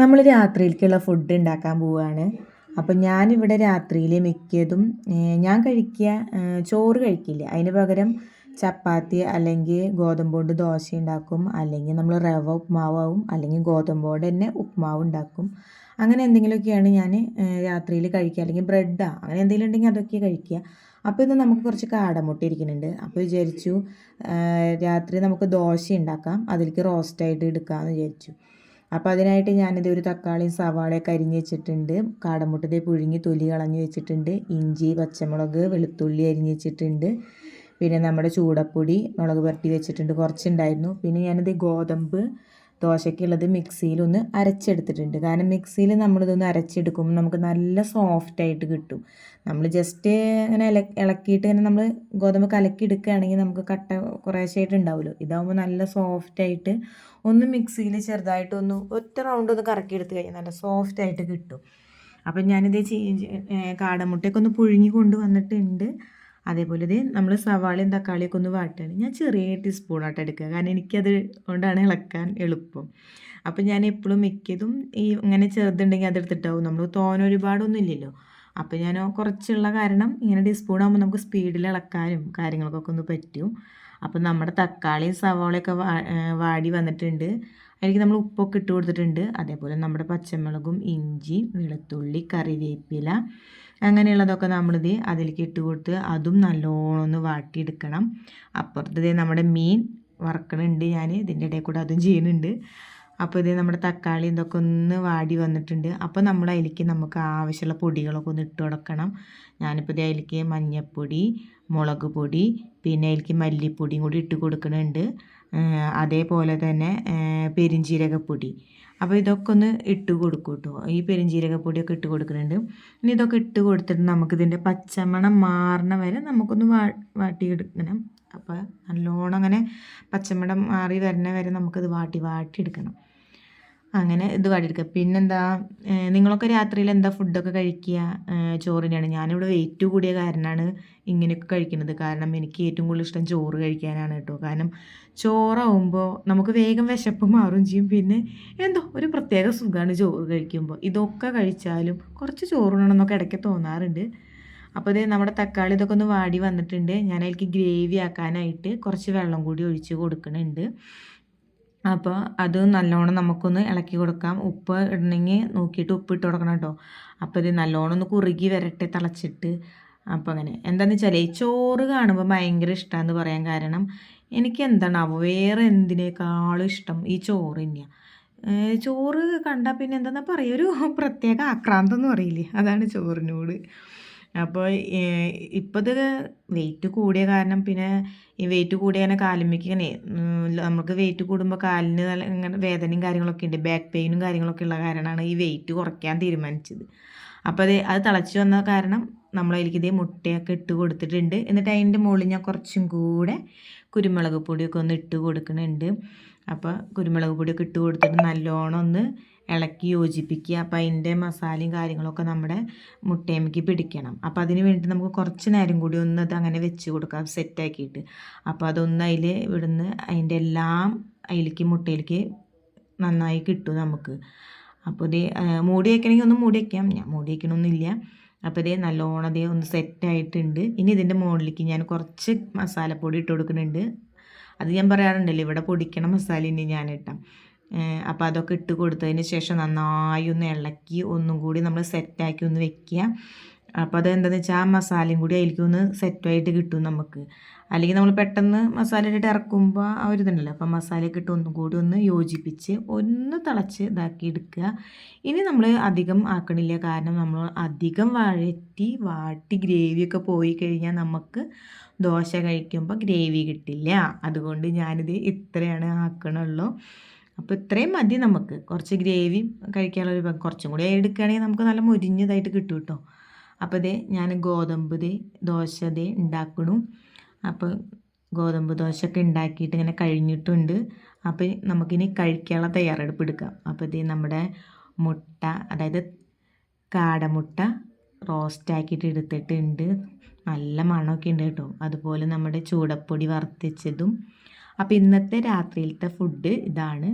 നമ്മൾ രാത്രിയിലേക്കുള്ള ഫുഡ് ഉണ്ടാക്കാൻ പോവുകയാണ് അപ്പം ഞാനിവിടെ രാത്രിയിൽ മിക്കതും ഞാൻ കഴിക്കുക ചോറ് കഴിക്കില്ല. അതിന് പകരം ചപ്പാത്തി അല്ലെങ്കിൽ ഗോതമ്പോണ്ട് ദോശ ഉണ്ടാക്കും. അല്ലെങ്കിൽ നമ്മൾ റവ ഉപ്മാവാവും. അല്ലെങ്കിൽ ഗോതമ്പോണ്ട് തന്നെ ഉപ്മാവ് ഉണ്ടാക്കും. അങ്ങനെ എന്തെങ്കിലുമൊക്കെയാണ് ഞാൻ രാത്രിയിൽ കഴിക്കുക. അല്ലെങ്കിൽ ബ്രെഡാ അങ്ങനെ എന്തെങ്കിലും ഉണ്ടെങ്കിൽ അതൊക്കെ കഴിക്കുക. അപ്പോൾ ഇന്ന് നമുക്ക് കുറച്ച് കാടമുട്ട ഇരിക്കുന്നുണ്ട്. അപ്പോൾ വിചാരിച്ചു രാത്രി നമുക്ക് ദോശ ഉണ്ടാക്കാം. അതിലേക്ക് റോസ്റ്റായിട്ട് എടുക്കാമെന്ന് വിചാരിച്ചു. അപ്പോൾ അതിനായിട്ട് ഞാനിത് ഒരു തക്കാളിയും സവാളയൊക്കെ അരിഞ്ഞ് വെച്ചിട്ടുണ്ട്. കാടമുട്ടത്തെ പുഴുങ്ങി തൊലി കളഞ്ഞ് വെച്ചിട്ടുണ്ട്. ഇഞ്ചി പച്ചമുളക് വെളുത്തുള്ളി അരിഞ്ഞ് വെച്ചിട്ടുണ്ട്. പിന്നെ നമ്മുടെ ചൂടപ്പൊടി മുളക് പുരട്ടി വെച്ചിട്ടുണ്ട്. കുറച്ചുണ്ടായിരുന്നു. പിന്നെ ഞാനിത് ഗോതമ്പ് ദോശയ്ക്കുള്ളത് മിക്സിയിലൊന്ന് അരച്ചെടുത്തിട്ടുണ്ട്. കാരണം മിക്സിയിൽ നമ്മളിതൊന്ന് അരച്ചെടുക്കുമ്പോൾ നമുക്ക് നല്ല സോഫ്റ്റായിട്ട് കിട്ടും. നമ്മൾ ജസ്റ്റ് ഇങ്ങനെ ഇല ഇളക്കിയിട്ട് ഇങ്ങനെ നമ്മൾ ഗോതമ്പ് കലക്കി എടുക്കുകയാണെങ്കിൽ നമുക്ക് കട്ട കുറേശ്ശായിട്ട് ഉണ്ടാവുമല്ലോ ഇതാകുമ്പോൾ നല്ല സോഫ്റ്റായിട്ട് ഒന്ന് മിക്സിയിൽ ചെറുതായിട്ടൊന്ന് ഒറ്റ റൗണ്ട് ഒന്ന് കറക്കി എടുത്ത് കഴിഞ്ഞാൽ നല്ല സോഫ്റ്റായിട്ട് കിട്ടും. അപ്പം ഞാനിത് കാടമുട്ടയൊക്കെ ഒന്ന് പുഴുങ്ങി കൊണ്ട് വന്നിട്ടുണ്ട് അതേപോലെ ഇത് നമ്മൾ സവാളയും തക്കാളിയൊക്കെ ഒന്ന് വാട്ടുകയാണ് ഞാൻ ചെറിയ ടീസ്പൂണായിട്ട് എടുക്കുക. കാരണം എനിക്കത് കൊണ്ടാണ് ഇളക്കാൻ എളുപ്പം. അപ്പം ഞാൻ എപ്പോഴും മിക്കതും ഈ ഇങ്ങനെ ചെറുതുണ്ടെങ്കിൽ അതെടുത്തിട്ടാവും. നമ്മൾ തോന ഒരുപാടൊന്നും ഇല്ലല്ലോ. അപ്പോൾ ഞാൻ കുറച്ചുള്ള കാരണം ഇങ്ങനെ ടീസ്പൂൺ ആകുമ്പോൾ നമുക്ക് സ്പീഡിൽ ഇളക്കാനും കാര്യങ്ങൾക്കൊക്കെ ഒന്ന് പറ്റും. അപ്പം നമ്മുടെ തക്കാളിയും സവാളയൊക്കെ വാടി വന്നിട്ടുണ്ട്. അതിലേക്ക് നമ്മൾ ഉപ്പൊക്കെ ഇട്ട് കൊടുത്തിട്ടുണ്ട്. അതേപോലെ നമ്മുടെ പച്ചമുളകും ഇഞ്ചി വെളുത്തുള്ളി കറിവേപ്പില അങ്ങനെയുള്ളതൊക്കെ നമ്മളിത് അതിലേക്ക് ഇട്ട് കൊടുത്ത് അതും നല്ലോണം ഒന്ന് വാട്ടിയെടുക്കണം. അപ്പുറത്ത് നമ്മുടെ മീൻ വറക്കണുണ്ട് ഞാൻ ഇതിന്റെ ഇടയിൽ കൂടെ അതും ചെയ്യുന്നുണ്ട്. അപ്പോൾ ഇത് നമ്മുടെ തക്കാളി ഇതൊക്കെ ഒന്ന് വാടി വന്നിട്ടുണ്ട്. അപ്പോൾ നമ്മൾ അതിലേക്ക് നമുക്ക് ആവശ്യമുള്ള പൊടികളൊക്കെ ഒന്ന് ഇട്ട് കൊടുക്കണം. ഞാനിപ്പോൾ ഇത് അതിലേക്ക് മഞ്ഞൾപ്പൊടി മുളക് പൊടി പിന്നെ അതിലേക്ക് മല്ലിപ്പൊടിയും കൂടി ഇട്ട് കൊടുക്കുന്നുണ്ട്. അതേപോലെ തന്നെ പെരിഞ്ജീരകപ്പൊടി അപ്പോൾ ഇതൊക്കെ ഒന്ന് ഇട്ട് കൊടുക്കും കേട്ടോ ഈ പെരുംജീരകപ്പൊടിയൊക്കെ ഇട്ട് കൊടുക്കുന്നുണ്ട്. ഇനി ഇതൊക്കെ ഇട്ട് കൊടുത്തിട്ട് നമുക്കിതിന്റെ പച്ചമണം മാറണ വരെ നമുക്കൊന്ന് വാ വാട്ടിയെടുക്കണം. അപ്പോൾ നല്ലോണം അങ്ങനെ പച്ചമണം മാറി വരുന്ന വരെ നമുക്കത് വാട്ടി വാട്ടി എടുക്കണം അങ്ങനെ ഇത് വാട്ടിയെടുക്കുക പിന്നെന്താ നിങ്ങളൊക്കെ രാത്രിയിൽ എന്താ ഫുഡൊക്കെ കഴിക്കുക? ചോറിനാണ് ഞാനിവിടെ വെയിറ്റ് കൂടിയ കാരണമാണ് ഇങ്ങനെയൊക്കെ കഴിക്കുന്നത്. കാരണം എനിക്ക് ഏറ്റവും കൂടുതൽ ഇഷ്ടം ചോറ് കഴിക്കാനാണ് കേട്ടോ. കാരണം ചോറാവുമ്പോൾ നമുക്ക് വേഗം വിശപ്പ് മാറും ചെയ്യും. പിന്നെ എന്തോ ഒരു പ്രത്യേക സുഖമാണ് ചോറ് കഴിക്കുമ്പോൾ ഇതൊക്കെ കഴിച്ചാലും കുറച്ച് ചോറുണ്ടെന്നൊക്കെ ഇടയ്ക്ക് തോന്നാറുണ്ട്. അപ്പോൾ ഇത് നമ്മുടെ തക്കാളി ഇതൊക്കെ ഒന്ന് വാടി വന്നിട്ടുണ്ട്. ഞാൻ അതിലേക്ക് ഗ്രേവി ആക്കാനായിട്ട് കുറച്ച് വെള്ളം കൂടി ഒഴിച്ച് കൊടുക്കുന്നുണ്ട്. അപ്പോൾ അത് നല്ലോണം നമുക്കൊന്ന് ഇളക്കി കൊടുക്കാം. ഉപ്പ് ഇടണമെങ്കിൽ നോക്കിയിട്ട് ഉപ്പ് ഇട്ട് കൊടുക്കണം കേട്ടോ. അപ്പോൾ ഇത് നല്ലോണം ഒന്ന് കുറുകി വരട്ടെ തിളച്ചിട്ട്. അപ്പോൾ അങ്ങനെ. എന്താണെന്ന് വെച്ചാൽ ചോറ് കാണുമ്പോൾ ഭയങ്കര ഇഷ്ടമാണെന്ന് പറയാൻ കാരണം എനിക്ക് എന്താണാവോ വേറെ എന്തിനേക്കാളും ഇഷ്ടം ഈ ചോറ് തന്നെയാണ് ചോറ് കണ്ടാൽ പിന്നെ എന്താണെന്നാ പറയുക ഒരു പ്രത്യേക ആക്രാന്തം എന്ന് പറയില്ലേ? അതാണ് ചോറിനോട്. അപ്പോൾ ഇപ്പോൾ വെയിറ്റ് കൂടിയ കാരണം പിന്നെ ഈ വെയിറ്റ് കൂടിയ ഇങ്ങനെ നമുക്ക് വെയിറ്റ് കൂടുമ്പോൾ കാലിന് നല്ല ഇങ്ങനെ വേദനയും കാര്യങ്ങളൊക്കെ ഉണ്ട് ബാക്ക് പെയിനും കാര്യങ്ങളൊക്കെ ഉള്ള കാരണമാണ് ഈ വെയിറ്റ് കുറയ്ക്കാൻ തീരുമാനിച്ചത്. അപ്പോൾ അത് അത് തിളച്ച് വന്ന കാരണം നമ്മൾ അതിലേക്ക് ഇതേ മുട്ടയൊക്കെ ഇട്ട് കൊടുത്തിട്ടുണ്ട്. എന്നിട്ട് അതിന്റെ മുകളിൽ ഞാൻ കുറച്ചും കൂടെ കുരുമുളക് പൊടിയൊക്കെ ഒന്ന് ഇട്ട് കൊടുക്കുന്നുണ്ട് അപ്പോൾ കുരുമുളക് പൊടിയൊക്കെ ഇട്ട് കൊടുത്തിട്ട് നല്ലോണം ഒന്ന് ഇളക്കി യോജിപ്പിക്കുക. അപ്പോൾ അതിന്റെ മസാലയും കാര്യങ്ങളൊക്കെ നമ്മുടെ മുട്ടയമ്മയ്ക്ക് പിടിക്കണം. അപ്പോൾ അതിന് വേണ്ടി നമുക്ക് കുറച്ച് നേരം കൂടി ഒന്ന് അത് അങ്ങനെ വെച്ച് കൊടുക്കാം സെറ്റാക്കിയിട്ട് അപ്പോൾ അതൊന്ന് അതിൽ ഇവിടുന്ന് അതിന്റെ എല്ലാം അതിലേക്ക് മുട്ടയിലേക്ക് നന്നായി കിട്ടും നമുക്ക്. അപ്പോൾ ഇത് മൂടി വയ്ക്കണമെങ്കിൽ ഒന്ന് മൂടി വയ്ക്കാം ഞാൻ മൂടി വയ്ക്കണമെന്നില്ല അപ്പോൾ ഇതേ നല്ലോണം അതേ ഒന്ന് സെറ്റായിട്ടുണ്ട് ഇനി ഇതിന്റെ മുകളിലേക്ക് ഞാൻ കുറച്ച് മസാലപ്പൊടി ഇട്ട് കൊടുക്കുന്നുണ്ട്. അത് ഞാൻ പറയാറുണ്ടല്ലോ ഇവിടെ പൊടിക്കണ മസാല ഇനി ഞാൻ ഇട്ടാം അപ്പോൾ അതൊക്കെ ഇട്ട് കൊടുത്തതിന് ശേഷം നന്നായി ഒന്ന് ഇളക്കി ഒന്നും കൂടി നമ്മൾ സെറ്റാക്കി ഒന്ന് വെക്കുക. അപ്പോൾ അത് എന്താണെന്ന് വെച്ചാൽ ആ മസാലയും കൂടി അതിലേക്ക് ഒന്ന് സെറ്റായിട്ട് കിട്ടും നമുക്ക്. അല്ലെങ്കിൽ നമ്മൾ പെട്ടെന്ന് മസാല ഇട്ടിട്ട് ഇറക്കുമ്പോൾ ആ ഒരു ഇതുണ്ടല്ലോ അപ്പോൾ മസാലയൊക്കെ ഇട്ട് ഒന്നും കൂടി ഒന്ന് യോജിപ്പിച്ച് ഒന്ന് തിളച്ച് ഇതാക്കി എടുക്കുക. ഇനി നമ്മൾ അധികം ആക്കണില്ല. കാരണം നമ്മൾ അധികം വഴറ്റി വാട്ടി ഗ്രേവിയൊക്കെ പോയി കഴിഞ്ഞാൽ നമുക്ക് ദോശ കഴിക്കുമ്പോൾ ഗ്രേവി കിട്ടില്ല. അതുകൊണ്ട് ഞാനിത് ഇത്രയാണ് ആക്കണുള്ളൂ. അപ്പോൾ ഇത്രയും മതി നമുക്ക്. കുറച്ച് ഗ്രേവി കഴിക്കാനുള്ളൊരു കുറച്ചും കൂടി എടുക്കുകയാണെങ്കിൽ നമുക്ക് നല്ല മുരിഞ്ഞതായിട്ട് കിട്ടും കേട്ടോ. അപ്പോൾ ഇതേ ഞാൻ ഗോതമ്പ് ദേ ദോശ ദേ ഉണ്ടാക്കണു. അപ്പോൾ ഗോതമ്പ് ദോശയൊക്കെ ഉണ്ടാക്കിയിട്ട് ഇങ്ങനെ കഴിഞ്ഞിട്ടുണ്ട്. അപ്പോൾ നമുക്കിനി കഴിക്കാനുള്ള തയ്യാറെടുപ്പ് എടുക്കാം. അപ്പോൾ ഇതേ നമ്മുടെ മുട്ട അതായത് കാടമുട്ട റോസ്റ്റ് ആക്കിയിട്ട് എടുത്തിട്ടുണ്ട്. നല്ല മണമൊക്കെ ഉണ്ട് കേട്ടോ. അതുപോലെ നമ്മുടെ ചൂടപ്പൊടി വറുത്തിച്ചതും. അപ്പോൾ ഇന്നത്തെ രാത്രിയിലത്തെ ഫുഡ് ഇതാണ്.